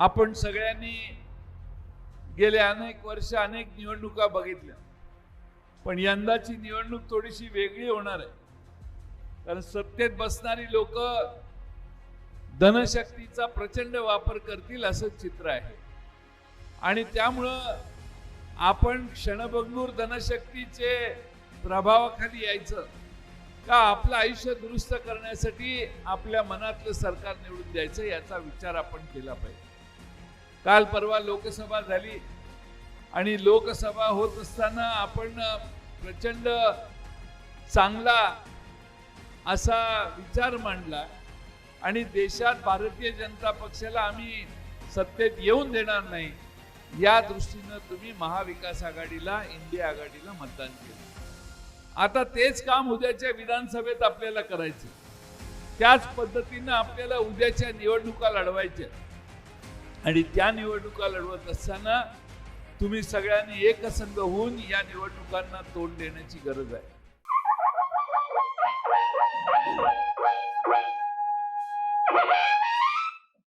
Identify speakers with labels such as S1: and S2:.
S1: आपण सगळ्यांनी गेले अनेक वर्ष अनेक निवडणुका बघितल्या. पण यंदाची निवडणूक थोडीशी वेगळी होणार आहे. कारण सत्तेत बसणारी लोक धनशक्तीचा प्रचंड वापर करतील असं चित्र आहे. आणि त्यामुळं आपण क्षणभंगूर धनशक्तीचे प्रभावाखाली यायचं का आपलं आयुष्य दुरुस्त करण्यासाठी आपल्या मनातलं सरकार निवडून द्यायचं याचा विचार आपण केला पाहिजे. काल परवा लोकसभा झाली. आणि लोकसभा होत असताना आपण प्रचंड चांगला असा विचार मांडला. आणि देशात भारतीय जनता पक्षाला आम्ही सत्तेत येऊन देणार नाही या दृष्टीनं तुम्ही महाविकास आघाडीला इंडिया आघाडीला मतदान केलं. आता तेच काम उद्याच्या विधानसभेत आपल्याला करायचं. त्याच पद्धतीनं आपल्याला उद्याच्या निवडणुका लढवायच्या. आणि त्या निवडणुका लढवत असताना तुम्ही सगळ्यांनी एकसंघ होऊन या निवडणुकांना तोंड देण्याची गरज आहे.